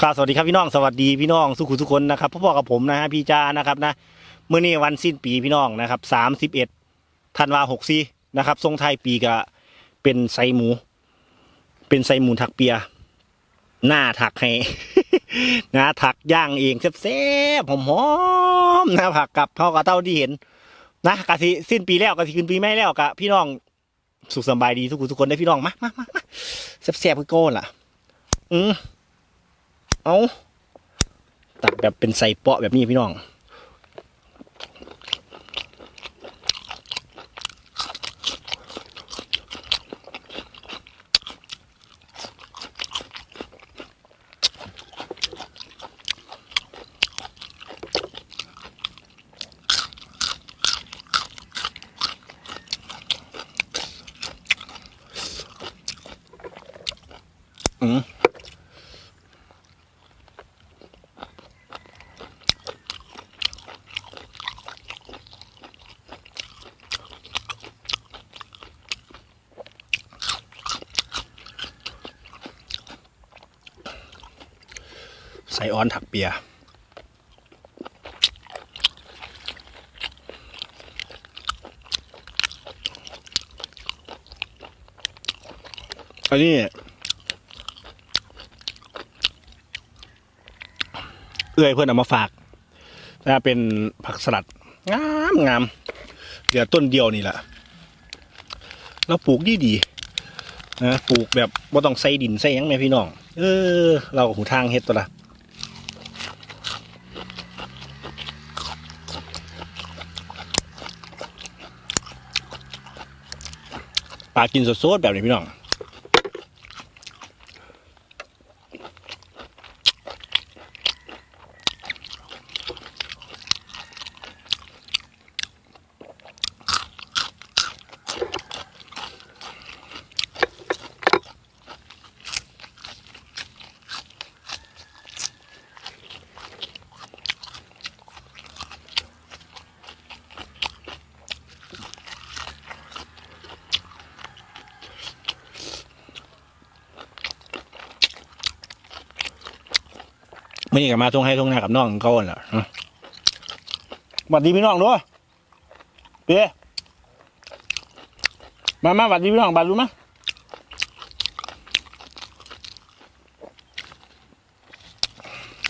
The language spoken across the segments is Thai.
ครับสวัสดีครับพี่น้องสวัสดีพี่น้องสุขุทุกคนนะครับพ่อๆกับผมนะฮะพี่จานะครับนะเมื่อนี้วันสิ้นปีพี่น้องนะครับสามสิบเอ็ดธันวาหกสี่นะครับทรงไทยปีกะเป็นไซหมู เป็นไซหมูถักเปีย หน้าถักให้นะถักย่างเองแซ่บๆหอมๆนะผักกับเท่ากับเต้าที่เห็น นะกะทิสิ้นปีแล้วกะทิขึ้นปีใหม่แล้วกะพี่น้องสุขสบายดีทุกคนทุกคนได้พี่น้องมามามามาแซ่บๆคือโก้ล่ะ อืม เอาตัดแบบเป็นใส่เปาะแบบนี้พี่น้อง ใส่ออนถักเปียอันนี้เอื้อยเพื่อนเอามาฝากนะเป็นผักสลัด งามงามเหลือต้นเดียวนี่แหละแล้วปลูกดีดีนะปลูกแบบว่าต้องใส่ดินใส่ยังแม่พี่น้อง เออ เราก็หูทางเฮ็ดตัวละ ปลากินสดๆแบบนี้พี่น้อง ไม่นี่กับมาทงให้ทงหน้ากับน้องเขาแหละสวัสดีพี่น้องด้วยเปียมามาสวัสดีพี่น้องบาดรู้ไหมย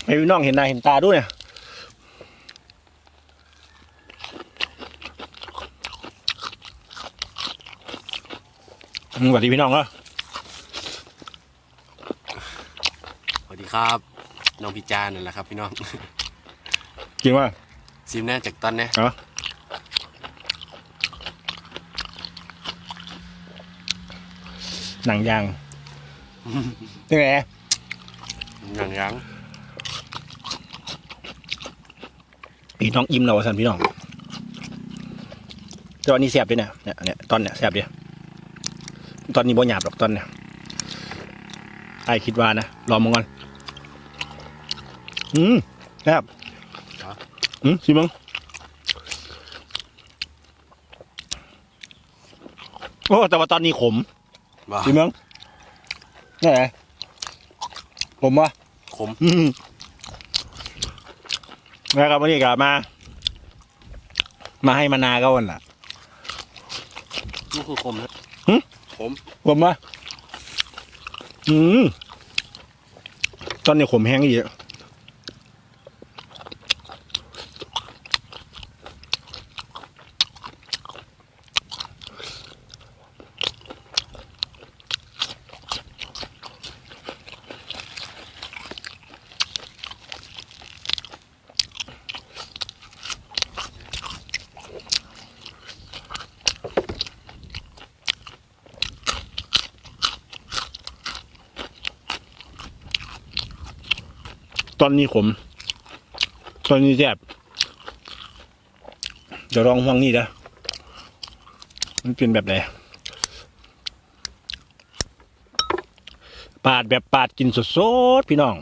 ให้พี่น้องเห็นหน้าเห็นตาด้วยเนี่ยสวัสดีพี่น้องก็สวัสดีครับ น้องพิจารนั่นแหละครับ พี่น้องจริงว่าซิมแน่จากตอนเนี้ยหนังยางยังไงยังยังพี่น้องอิ่มเราสันพี่น้องแต่วันนี้แสบด้วยเนี่ยเนี่ยเนี่ยตอนเนี่ยแสบดีตอนนี้บ่หยาบหรอกตอนเนี่ยไอคิดว่านะรอมึงก่อน อืมแสบอืมสิมึงโอ้แต่ว่าตอนนี้ขมว่าสิมึงนี่ไงขมวะขมอืมนะครับวันนี้กลับมา มาให้มานาก็วันละนี่คือขมนะหึขมผมว่าอืมตอนนี้ขมแห้งอีก อนนี้ขม ตอนนี้แซ่บเดี๋ยวลองห่วงนี่นะมันเป็นแบบไหนปาดแบบปาดกินสดๆพี่น้อง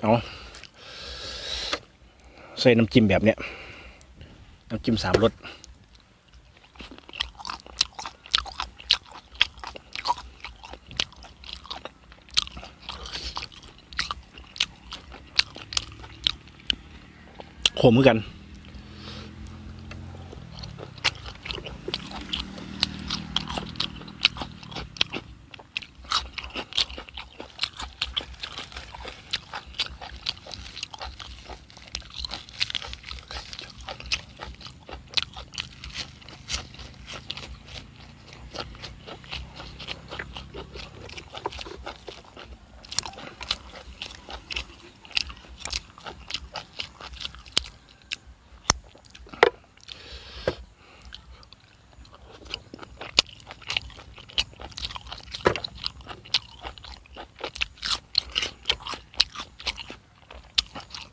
เอาใส่น้ำจิ้มแบบเนี้ย น้ำจิ้มสามรส ขมเหมือนกัน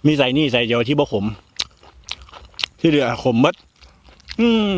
มีใส่นี่ใส่เดียวที่บ่ขม ที่เหลือขมมัด อืม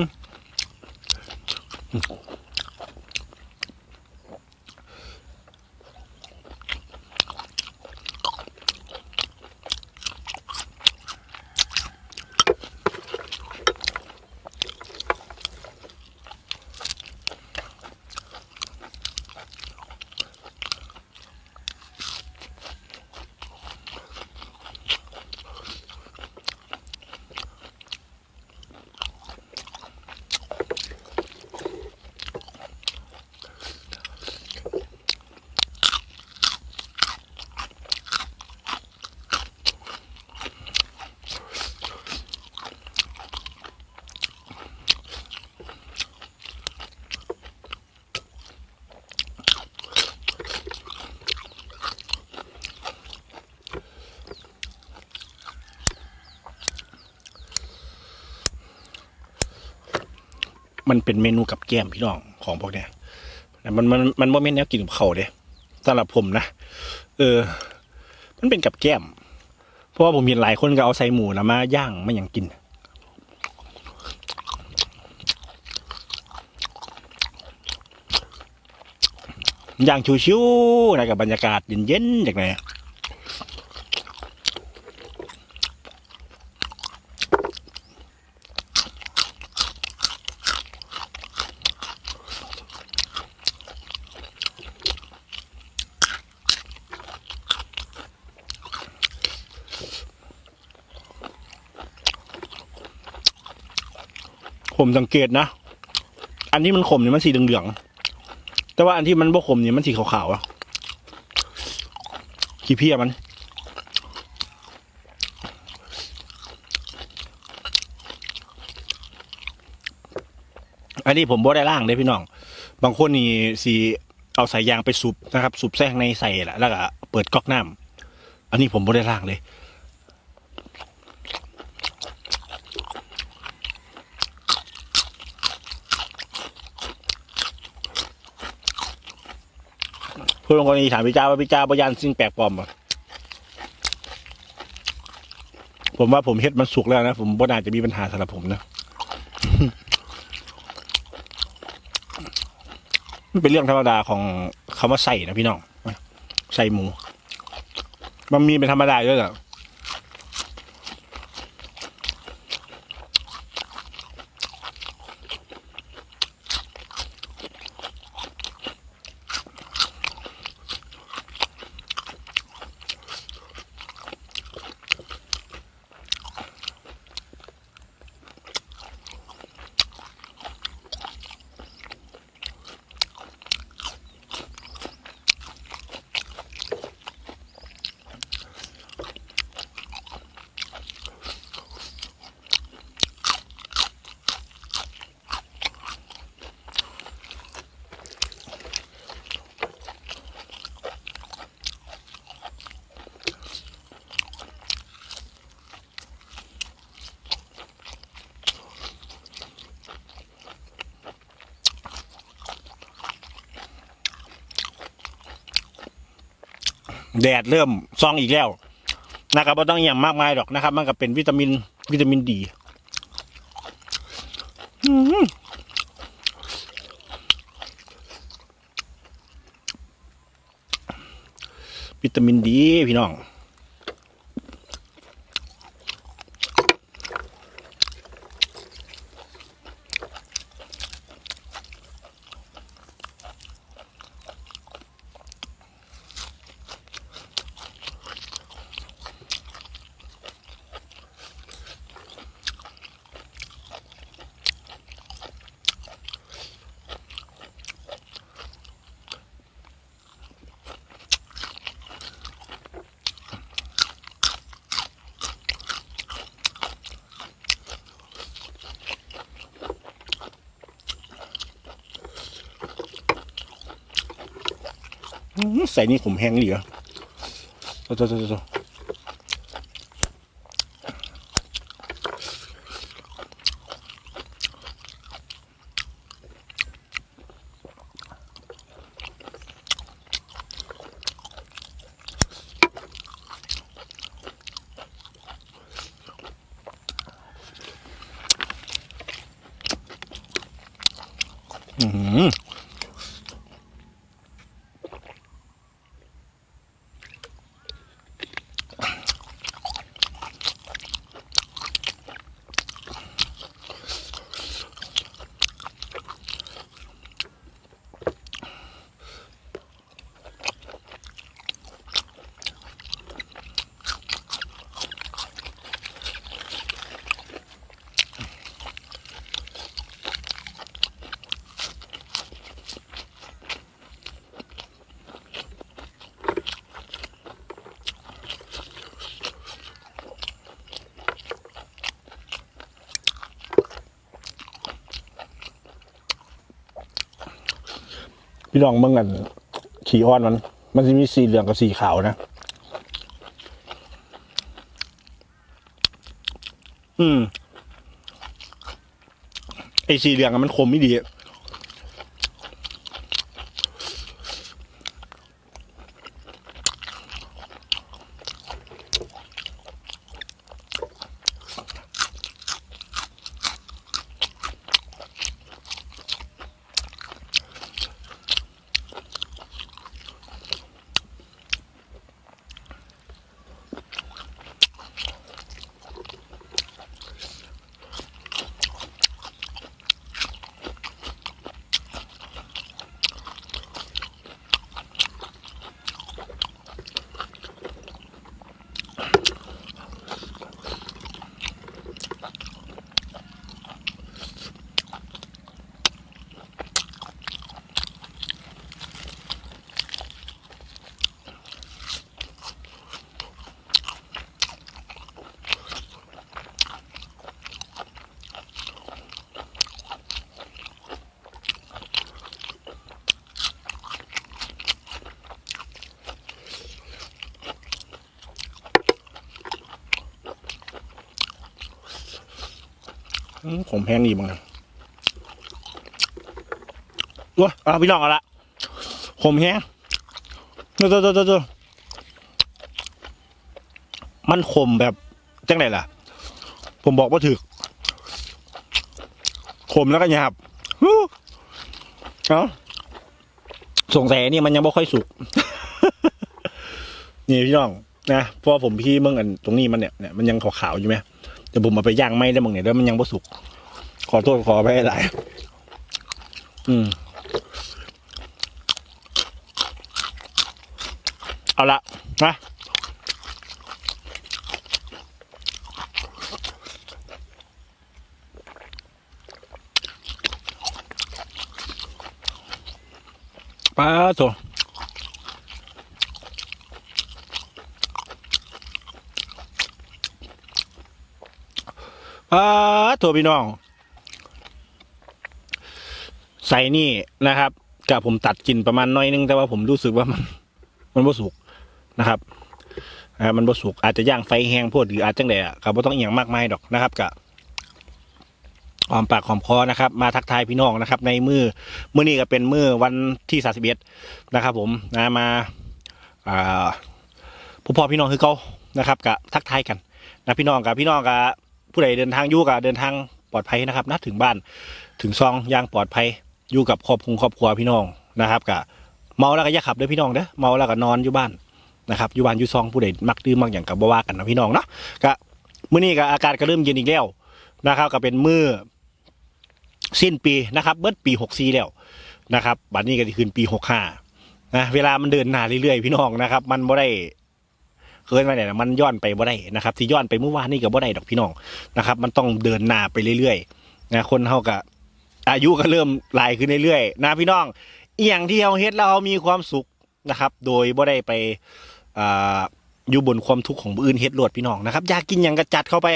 มันเป็นเมนูกับแก้มพี่น้องของพวกเนี้ยมันมันมันบ่แม่นแนวกินกับเขาเด้สำหรับผมนะเออ มันเป็นกับแก้ม เพราะว่าผมเห็นหลายคนก็เอาใส่หมูนะมาย่างมาอย่างกินย่างชิวๆนะกับบรรยากาศเย็นๆจากไหน ผมสังเกตนะ อันที่มันขมเนี่ยมันสีเหลืองๆ แต่ว่าอันที่มันบ่ขมเนี่ยมันสีขาวๆอะขี้เพี้ยมัน อันนี้ผมบ่ได้ล่างเลยพี่น้อง บางคนนี่สีเอาสายยางไปสูบนะครับ สูบแทรกในใส่และแล้วก็เปิดก๊อกน้ำอันนี้ผมบ่ได้ล่างเลย เพื่อนกรณีถามพี่จ้าว่าพี่จ้าบยานสิ่งแปลกปลอมอะผมว่าผมเฮ็ดมันสุกแล้วนะ ผมบ่น่าจะมีปัญหาสำหรับผมนะมันเป็นเรื่องธรรมดาของคำว่าใส่นะพี่น้องใส่หมู มันมีเป็นธรรมดาด้วยเหรอ แดดเริ่มซองอีกแล้วนะครับไม่ต้องอย่างมากมายหรอกนะครับ มันก็เป็นวิตามินวิตามินดีวิตามินดี พี่น้อง ใส่นี่ผมแห้งเหลือโตโตโตโอือ พี่น้องเบิ่งกันขี่อ้อนมัน มันจะมีสีเหลืองกับสีขาวนะ อืมไอ้สีเหลืองมันคมไม่ดี ผมแห้งดีมั้งโอ้ยเอาพี่น้องเอาละผมแห้งเตัวตัวตัวตัวมันขมแบบจังไหนล่ะ ผมบอกว่าถึกขมแล้วก็หยาบเอาสงสัยนี่มันยังไม่ค่อยสุก นี่พี่น้องนะเพราะผมพี่เมื่งอันตรงนี้มันเนี่ยเนี่ยมันยังขาวๆอยู่ไหม เดี๋ยวผมเอาไปย่างไม้ได้มึงเนี่ยแล้วมันยังไม่สุก ขอโทษขอไปหลาย อืม เอาละนะป้าโถ ป้าโถพี่น้อง ใส่นี่นะครับกับผมตัดกินประมาณน้อยนึง แต่ว่าผมรู้สึกว่ามัน มันบ่สุกนะครับอ่ามันบ่สุกอาจจะย่างไฟแห้งโพดหรืออาจจังไดอะครับบ่ต้องเอหย่างมากมายดอกนะครับกับหอมปากหอมคอนะครับ มาทักทายพี่น้องนะครับ ในมือมื้อนี้ก็เป็นมื้อวันที่31นะครับ ผมนะมาอ่าผู้พ่อพี่น้องคือเก่านะครับกับทักทายกันนะพี่น้องกับพี่น้องกับ ผู้ใดเดินทางอยู่กับเดินทางปลอดภัยนะครับนะถึงบ้านถึงซองย่างปลอดภัยอยู่กับครอบครัวครอบครัวพี่น้องนะครับกะเมาแล้วก็อย่าขับเด้อพี่น้องเด้อเมาแล้วก็นอนอยู่บ้านนะครับอยู่บ้านอยู่ซองผู้ใดมักดื่มมักอย่างกับบ่ว่ากันนะพี่น้องเนาะกะมื้อนี้ก็อากาศก็เริ่มเย็นอีกแล้วนะครับก็เป็นมื้อสิ้นปีนะครับ เบิดปี64แล้วนะครับบัดนี้ก็สิขึ้นปี65นะเวลามันเดินหน้าเรื่อยๆพี่น้องนะครับ มันบ่ได้ เกินมาเนี่ยมันย้อนไปบ่ได้นะครับที่ย้อนไปเมื่อวานนี่ก็บ่ได้ดอกพี่น้องนะครับ มันต้องเดินหน้าไปเรื่อยๆนะคนเฮาก็อายุก็เริ่มลายขึ้นเรื่อยๆนะพี่น้องเอหย่างที่เราเฮ็ดแล้วเรามีความสุขนะครับ โดยบ่ได้ไปอ่าอยู่บนความทุกข์ของอื่นเฮ็ดรวดพี่น้องนะครับอยากกินอย่างกระจัดเข้าไป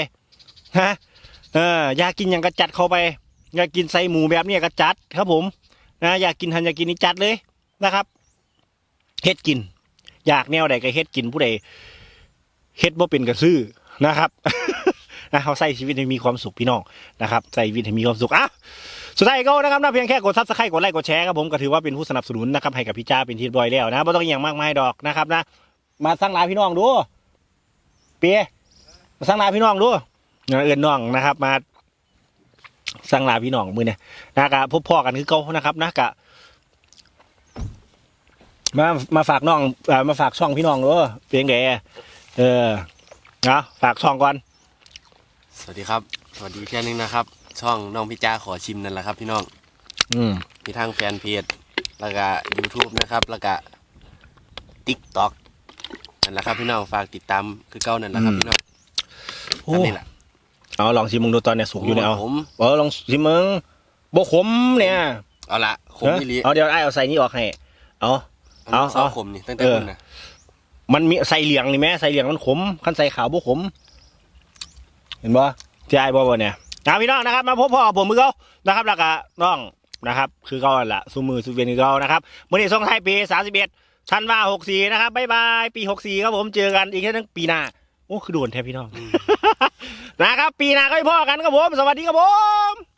ฮะเอออยากกินอย่างกระจัดเข้าไป อยากกินไส้หมูแบบเนี้ยกระจัดครับผมนะอยากกินหันอยากกินนี่จัดเลยนะครับเฮ็ดกิน อยากแนวใดก็เฮ็ดกินผู้ใด เฮ็ดบ่เป็นก็ซื้อนะครับนะเขาใส่ชีวิตให้มีความสุขพี่น้องนะครับใส่ชีวิตให้มีความสุขอะสุดท้ายก็นะครับนะเพียงแค่กดซับสไครต์กดไลค์กดแชร์ครับผมก็ถือว่าเป็นผู้สนับสนุนนะครับให้กับพี่จ้าเป็นที่บอยแล้วนะไม่ต้องอหย่างมากมายดอกนะครับนะ มาสร้างลาพี่น้องดูเปียมาสร้างลาพี่น้องดูนะเอินน้องนะครับ มาสร้างลาพี่น้องมือเนี่ยนะครับพบพ่อกันคือเก่านะครับนะกะมามาฝากน้องมาฝากช่องพี่น้องดูเพียงแก เออนะฝากช่องก่อน สวัสดีครับ สวัสดีอีกแค่นึงนะครับ ช่องน้องพี่จ้าขอชิมนั่นแหละครับ พี่น้อง อืมมีทางแฟนเพจแล้วก็ YouTube นะครับแล้วก็ TikTok นั่นแหละครับพี่น้องฝากติดตามคือเก้านั่นแหละครับพี่น้องโอ้อันนี้แหละเอาลองชิมมึงดูตอนเนี้ยสุกอยู่เนี่ยเอาผมเออลองชิมมึงโบขมเนี่ยเอาละขมอีหลีเอาเดี๋ยวไอ้เอาใส่นี่ออกให้เอาเอาเอาเอาขมนี่ตั้งแต่เออคุณนะ มันมีใส่เหลียงนี่แม่ใส่เหลียงมันขมขันใส่ขาวบ่ขม เห็นบ่ที่ไอ้บ่บ่เนี่ยนะพี่น้องนะครับมาพบพ่อผมมือเขานะครับแล้วก็น้องนะครับ คือเขาหั่นละซูมือซูเวียนคือเขานะครับเมื่อนี้ส่งท้ายปีสามสิบเอ็ดธันว่าหกสี่นะครับบ๊ายบายปีหกสี่ครับผมเจอกันอีกแค่ทั้งปีหน้าโอ้คือโดนแทบพี่น้องนะครับ ปีหน้าก็ให้พ่อกันครับผม สวัสดีครับผม